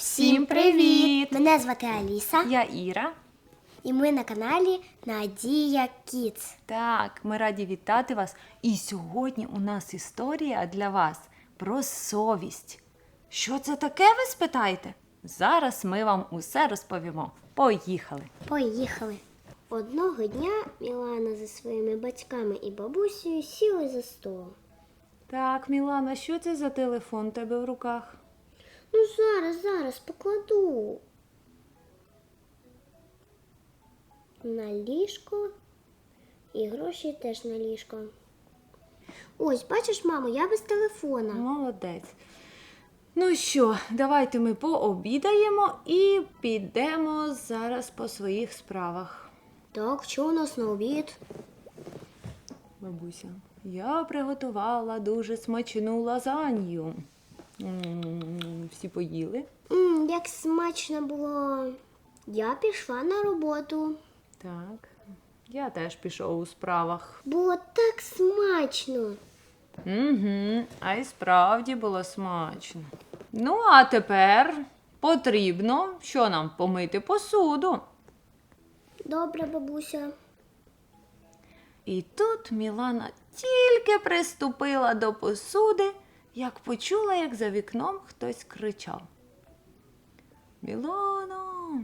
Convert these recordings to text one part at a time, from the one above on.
Всім привіт! Мене звати Аліса, Я Іра. і ми на каналі Надія Кіц. Так, ми раді вітати вас. І сьогодні у нас історія для вас про совість. Що це таке, ви спитаєте? Зараз ми вам усе розповімо. Поїхали! Поїхали. Одного дня Мілана зі своїми батьками і бабусею сіли за стол. Так, Мілана, що це за телефон у тебе в руках? Ну, зараз, зараз покладу. На ліжко. І гроші теж на ліжко. Ось, бачиш, мамо, я без телефона. Молодець. Ну що, давайте ми пообідаємо і підемо зараз по своїх справах. Так, що у нас на обід? Бабуся, я приготувала дуже смачну лазанью. Всі поїли. М, як смачно було. Я пішла на роботу. Так. Я теж пішов у справах. Було так смачно. Угу, а й справді було смачно. Ну, а тепер потрібно, що нам помити посуду. Добре, бабуся. І тут Мілана тільки приступила до посуди, як почула, як за вікном хтось кричав. Мілано,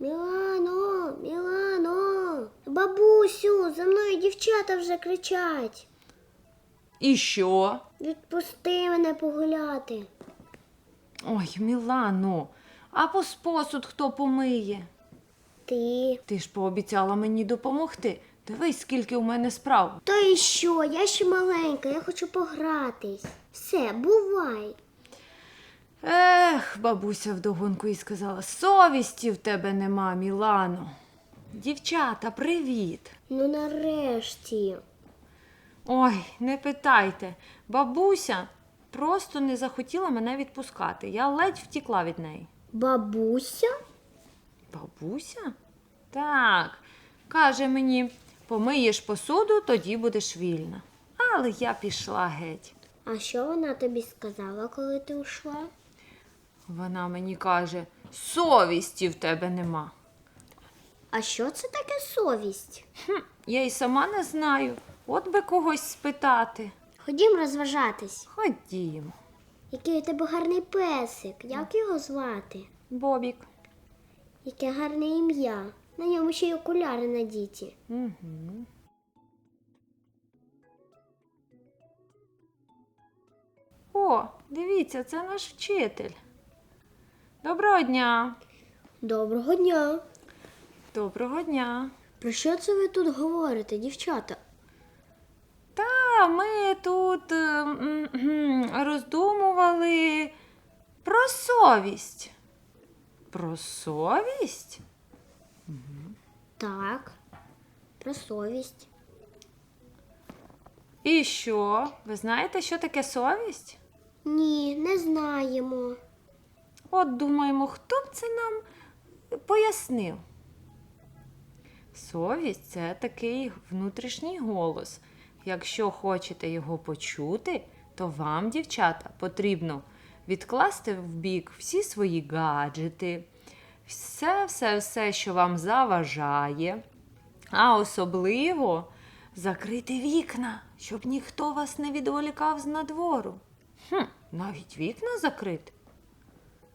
Мілано, Мілано, бабусю, за мною дівчата вже кричать. і що? Відпусти мене погуляти. Ой, Мілано, а пос- посуд хто помиє? Ти. Ти ж пообіцяла мені допомогти. Дивись, скільки у мене справ. Та і що? Я ще маленька, я хочу погратись. Все, бувай. Ех, бабуся вдогонку і сказала, совісті в тебе нема, Мілано. Дівчата, привіт. Ну нарешті. Ой, не питайте. Бабуся просто не захотіла мене відпускати. Я ледь втікла від неї. Бабуся? Бабуся? Так. Каже мені, помиєш посуду, тоді будеш вільна. Але я пішла геть. А що вона тобі сказала, коли ти ушла? Вона мені каже, совісті в тебе нема. А що це таке совість? Хм, я й сама не знаю. От би когось спитати. Ходім розважатись. Ходімо. Який у тебе гарний песик. Як його звати? Бобік. Яке гарне ім'я. На ньому ще й окуляри надіті. Угу. О, дивіться, це наш вчитель. Доброго дня. Доброго дня. Доброго дня. Про що це ви тут говорите, дівчата? Та ми тут е, м, м, роздумували про совість. Про совість? Так, про совість. І що? Ви знаєте, що таке совість? Ні, не знаємо. От думаємо, хто б це нам пояснив. Совість це такий внутрішній голос. Якщо хочете його почути, то вам, дівчата, потрібно відкласти в бік всі свої гаджети, все, все, все, що вам заважає, а особливо закрити вікна, щоб ніхто вас не відволікав з надвору. Хм, навіть вікна закрити.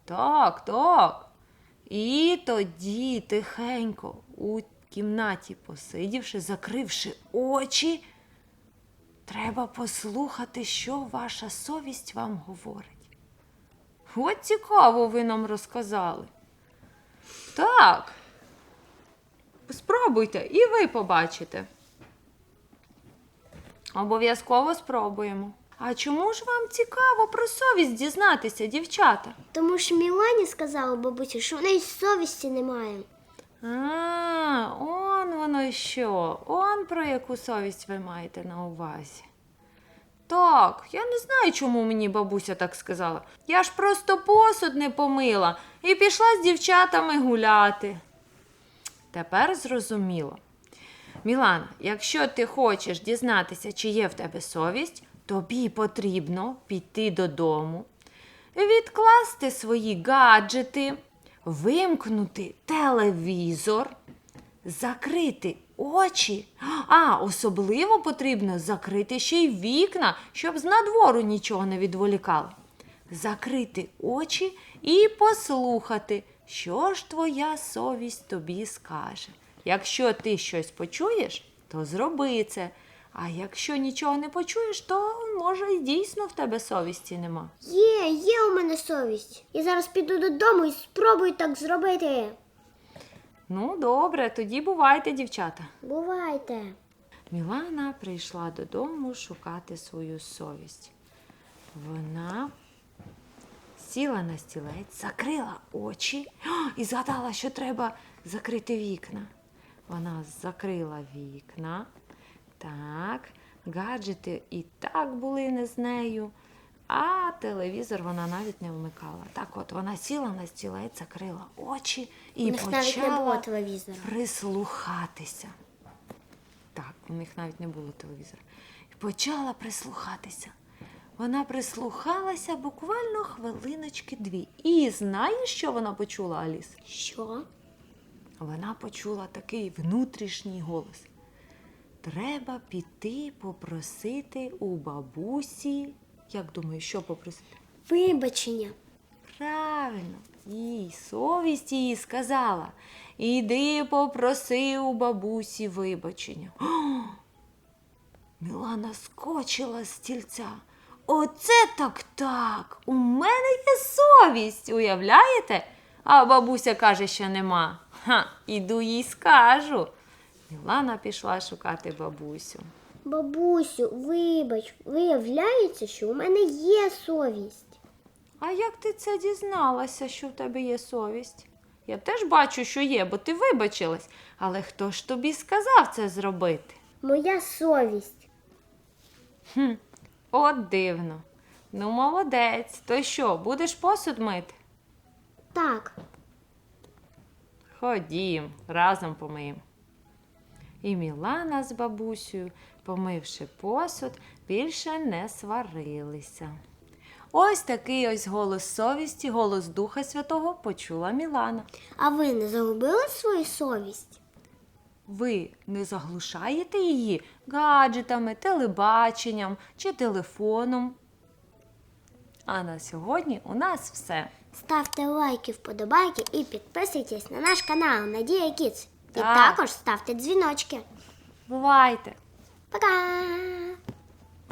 Так, так. І тоді тихенько у кімнаті, посидівши, закривши очі, треба послухати, що ваша совість вам говорить. От цікаво ви нам розказали. Так. Спробуйте, і ви побачите. Обов'язково спробуємо. А чому ж вам цікаво про совість дізнатися, дівчата? Тому що Мілані сказала бабусі, що в неї совісті немає. А, он воно що. Он про яку совість ви маєте на увазі. Так, я не знаю, чому мені бабуся так сказала. Я ж просто посуд не помила і пішла з дівчатами гуляти. Тепер зрозуміло. Мілана, якщо ти хочеш дізнатися, чи є в тебе совість, тобі потрібно піти додому, відкласти свої гаджети, вимкнути телевізор, закрити очі. А, особливо потрібно закрити ще й вікна, щоб з надвору нічого не відволікало. Закрити очі і послухати, що ж твоя совість тобі скаже. Якщо ти щось почуєш, то зроби це. А якщо нічого не почуєш, то може і дійсно в тебе совісті нема. Є, є у мене совість. Я зараз піду додому і спробую так зробити. Ну, добре, тоді бувайте, дівчата. Бувайте. Мілана прийшла додому шукати свою совість. Вона сіла на стілець, закрила очі а, і згадала, що треба закрити вікна. Вона закрила вікна. Так, гаджети і так були не з нею, а телевізор вона навіть не вмикала. Так от вона сіла на стілець, закрила очі і У почала прислухатися. Так, у них навіть не було телевізора. І почала прислухатися. Вона прислухалася буквально хвилиночки дві. І знаєш, що вона почула, Аліс? Що? Вона почула такий внутрішній голос. Треба піти попросити у бабусі. Як думаєш, що попросити? Вибачення. Правильно, їй совість їй сказала. Іди попроси у бабусі вибачення. О! Мілана скочила з стільця. Оце так так. У мене є совість, уявляєте? А бабуся каже, що нема. Ха, іду їй скажу. Мілана пішла шукати бабусю. Бабусю, вибач, виявляється, що у мене є совість. А як ти це дізналася, що в тебе є совість? Я теж бачу, що є, бо ти вибачилась. Але хто ж тобі сказав це зробити? Моя совість. Хм, от дивно. Ну, молодець. То що, будеш посуд мити? Так, Ходім, разом помиємо. І Мілана з бабусею, помивши посуд, більше не сварилися. Ось такий ось голос совісті, голос Духа Святого почула Мілана. а ви не загубили свою совість? Ви не заглушаєте її гаджетами, телебаченням чи телефоном. А на сьогодні у нас все. Ставте лайки, вподобайки і підписуйтесь на наш канал Надія Кіц. І Так. також ставте дзвіночки. Бувайте! Пока!